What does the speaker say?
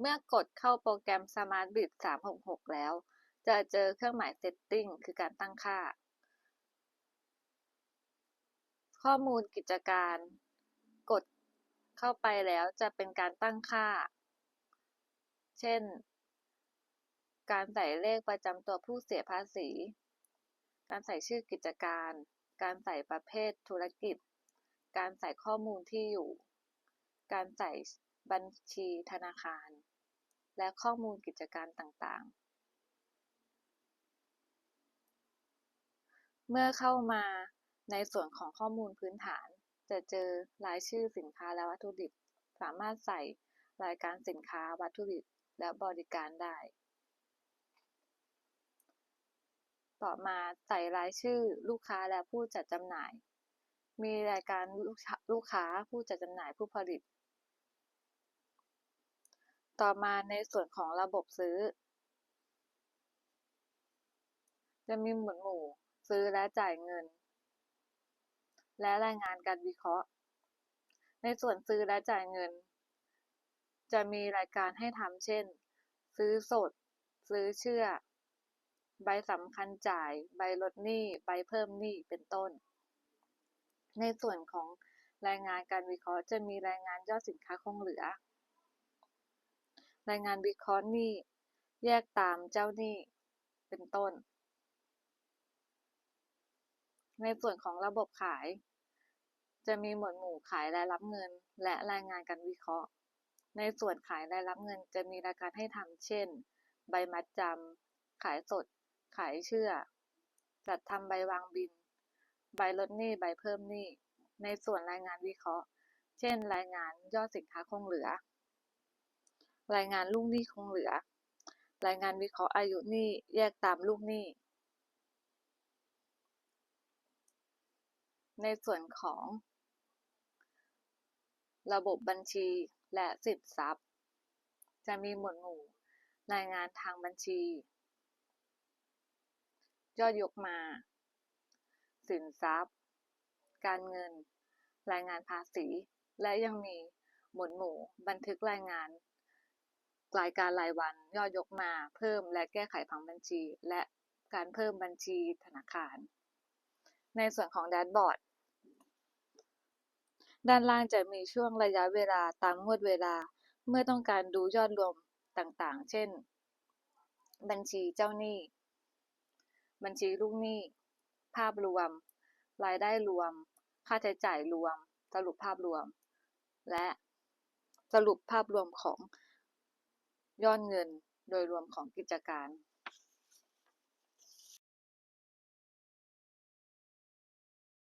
เมื่อกดเข้าโปรแกรม SmartBit 366 แล้ว จะเจอเครื่องหมาย Setting คือการตั้งค่า ข้อมูลกิจการ กดเข้าไปแล้วจะเป็นการตั้งค่า เช่น การใส่เลขประจำตัวผู้เสียภาษี การใส่ชื่อกิจการ การใส่ประเภทธุรกิจ การใส่ข้อมูลที่อยู่ การใส่ บัญชีธนาคาร และข้อมูลกิจการต่างๆ เมื่อเข้ามาในส่วนของข้อมูลพื้นฐาน จะเจอรายชื่อสินค้าและวัตถุดิบ สามารถใส่รายการสินค้าวัตถุดิบและบริการได้ ต่อมาใส่รายชื่อลูกค้าและผู้จัดจำหน่าย มีรายการลูกค้าผู้จัดจำหน่ายผู้ผลิต ต่อมาในส่วนของระบบซื้อ จะมีหมวดหมู่ซื้อและจ่ายเงิน และรายงานการวิเคราะห์ ในส่วนซื้อและจ่ายเงิน จะมีรายการให้ทำเช่น ซื้อสด ซื้อเชื่อ ใบสำคัญจ่าย ใบลดหนี้ ใบเพิ่มหนี้ เป็นต้น ในส่วนของรายงานการวิเคราะห์จะมีรายงานยอดสินค้าคงเหลือ รายงานวิเคราะห์หนี้ แยกตามเจ้าหนี้ เป็นต้น ในส่วนของระบบขาย จะมีหมวดหมู่ขายและรับเงิน และรายงานการวิเคราะห์ ในส่วนขายและรับเงินจะมีรายการให้ทำเช่น ใบมัดจำขายสด ขายเชื่อ จัดทำใบวางบิน ใบลดหนี้ ใบเพิ่มหนี้ ในส่วนรายงานวิเคราะห์ เช่น รายงานยอดสินค้าคงเหลือ รายงานลูกหนี้คงเหลือ รายงานวิเคราะห์อายุหนี้แยกตามลูกหนี้ ในส่วนของ ระบบบัญชีและสินทรัพย์ จะมีหมวดหมู่ รายงานทางบัญชี ยอดยกมา สินทรัพย์ การเงิน รายงานภาษี และยังมีหมวดหมู่ บันทึกรายงาน รายการรายวันยอดยกมาเพิ่มและแก้ไขผังบัญชี และการเพิ่มบัญชีธนาคาร ในส่วนของแดชบอร์ดด้านล่างจะมีช่วงระยะเวลาตามงวดเวลา เมื่อต้องการดูยอดรวมต่างๆ เช่น บัญชีเจ้าหนี้ บัญชีลูกหนี้ ภาพรวม รายได้รวม ค่าใช้จ่ายรวม สรุปภาพรวม และสรุปภาพรวมของ ยอดเงินโดยรวมของกิจการ